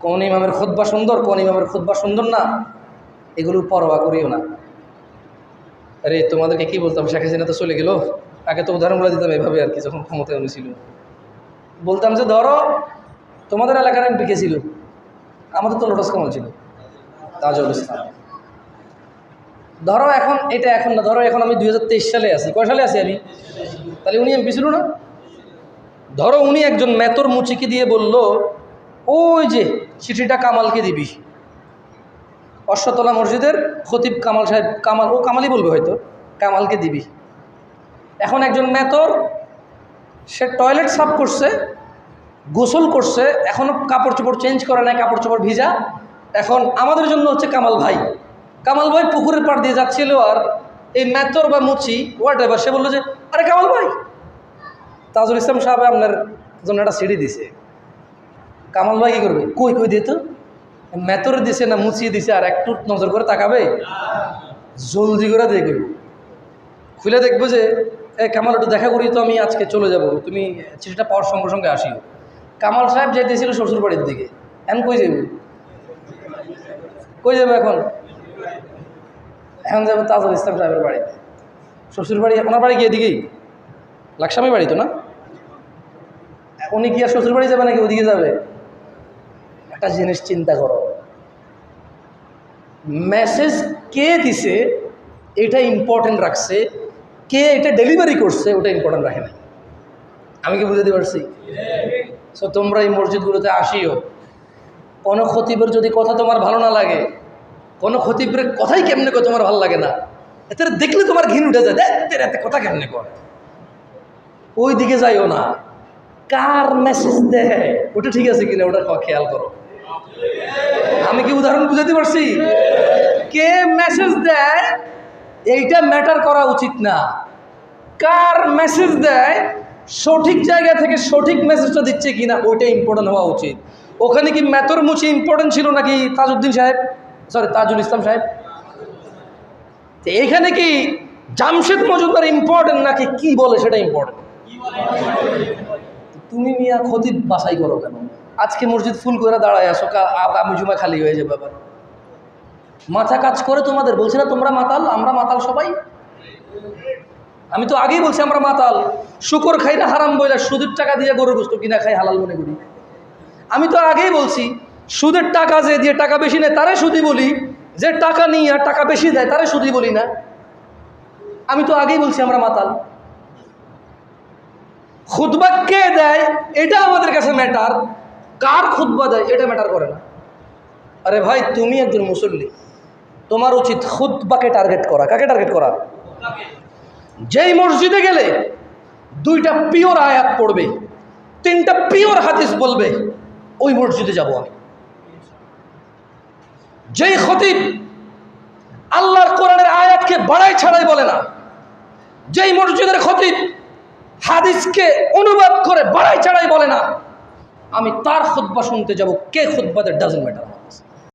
কোন ইমামের খুদ্া সুন্দর, কোন ইমামের খুদ্া সুন্দর না। এগুলো পরোয়া করিও না। আরে, তোমাদেরকে কি বলতাম? শেখ হাসিনা তো চলে গেল। আগে তো উদাহরণগুলো দিতাম এভাবে আর কি, যখন ক্ষমতায় উনি ছিল। বলতাম যে, ধরো, তোমাদের এলাকার এমপি কে ছিল? আমাদের তো লোটাস কমল ছিল। তাজুল ইসলাম ধরো এখন, এটা এখন না, ধরো এখন আমি দু হাজার তেইশ সালে আছি। কয় সালে আছি আমি? তাহলে উনি এমপি ছিল না? ধরো উনি একজন মেতর মুচিকে দিয়ে বলল ওই যে চিঠিটা কামালকে দিবি। অশ্বতলা মসজিদের খতিব কামাল সাহেব, কামাল, ও কামালই বলবে হয়তো, কামালকে দিবি। এখন একজন মেতর, সে টয়লেট সাফ করছে, গোসল করছে এখনও কাপড় চোপড় চেঞ্জ করে নাই, কাপড় চোপড় ভিজা। এখন আমাদের জন্য হচ্ছে কামাল ভাই। কামাল ভাই পুকুরের পাড় দিয়ে যাচ্ছিল আর এই মেতর বা মুচি ওয়াট এভার সে বলল যে, আরে কামাল ভাই! তাজুল ইসলাম সাহেব আপনার জন্য একটা সিঁড়ি দিছে। কামাল ভাই কী করবে? কই কই দিয়ে তো? মেতর দিছে না মুছিয়ে দিছে, আর একটু নজর করে তাকাবে? জলদি করে দেখবে খুলে দেখব যে, এ কামাল, একটু দেখা করি তো আমি আজকে চলে যাব। তুমি চিঠিটা পাওয়ার সঙ্গে সঙ্গে আসিও। কামাল সাহেব যাইতেছিল শ্বশুর বাড়ির দিকে, এখন কই যাবে কই যাবে এখন? এখন যাবে তাজুল ইসলাম সাহেবের বাড়িতে শ্বশুর বাড়ি ওনার বাড়ি গিয়ে দিকেই লাকসামি বাড়ি তো না? উনি কি আর শ্বশুর বাড়ি যাবে নাকি ওদিকে যাবে? একটা জিনিস চিন্তা করো। মেসেজ কে দিছে, এটা ইম্পর্টেন্ট রাখছে, কে এটা ডেলিভারি করছে, ওটা ইম্পর্টেন্ট রাখে না আমি কি বুঝতে পারছি? সো তোমরা এই মসজিদগুলোতে আসিও। কোনো খতিবের যদি কথা তোমার ভালো না লাগে, কোনো খতিবের কথাই কেমনে করে তোমার ভালো লাগে না? এতে দেখলে তোমার ঘিন উঠে যায়, দেখ এতে কথা কেমনে কর ওই দিকে যাইও না। কার মেসেজ দেয়? ওটা ঠিক আছে কিনা, ওটা খেয়াল করো। আমি কি উদাহরণ বুঝাতে পারছি? কে মেসেজ দেয়, এইটা ম্যাটার করা উচিত না। কার মেসেজ দেয়, সঠিক জায়গা থেকে সঠিক মেসেজটা দিচ্ছে কিনা ওইটা ইম্পর্টেন্ট হওয়া উচিত। ওখানে কি ম্যাথর মুচি ইম্পর্টেন্ট ছিল নাকি তাজউদ্দিন সাহেব? সরি তাজুল ইসলাম সাহেব। তো এইখানে কি জামশেদ মজুমদার ইম্পর্টেন্ট নাকি কি বলে সেটা ইম্পর্টেন্ট তুমি মিয়া ক্ষতি বাছাই করো কেন? আজকে মসজিদ ফুল করে দাঁড়ায় আসো আগামী জুমা খালি হয়ে যাবে আবার। মাথা কাজ করে তোমাদের, বলছি না তোমরা মাতাল, আমরা মাতাল সবাই? আমি তো আগেই বলছি আমরা মাতাল। শুকর খাই না, হারাম বইলা, সুদের টাকা দিয়ে গরুর বস্তু কিনা খাই হালাল মনে করি। আমি তো আগেই বলছি, সুদের টাকা যে দিয়ে টাকা বেশি নেয়, তারে সুদি বলি। যে টাকা নিয়ে আর টাকা বেশি দেয়, তারে সুদি বলি না। আমি তো আগেই বলছি আমরা মাতাল। খুতবা কে দেয়, এটা আমাদের কাছে ম্যাটার কার খুতবা দেয় এটা ম্যাটার করে না। আরে ভাই, তুমি একজন মুসল্লি। তোমার উচিত খুতবাকে টার্গেট করা। কাকে টার্গেট করা? যেই মসজিদে গেলে দুইটা পিওর আয়াত পড়বে, তিনটা পিওর হাদিস বলবে, ওই মসজিদে যাব আমি। যেই খতিব আল্লাহর কোরআনের আয়াতকে বাড়াই ছাড়াই বলে না, যেই মসজিদের খতিব হাদিসকে অনুবাদ করে বাড়াই ছাড়াই বলে না আমি তার খুদ্া শুনতে যাব কে খুদ্বাদের ডাজেন্ট ম্যাটার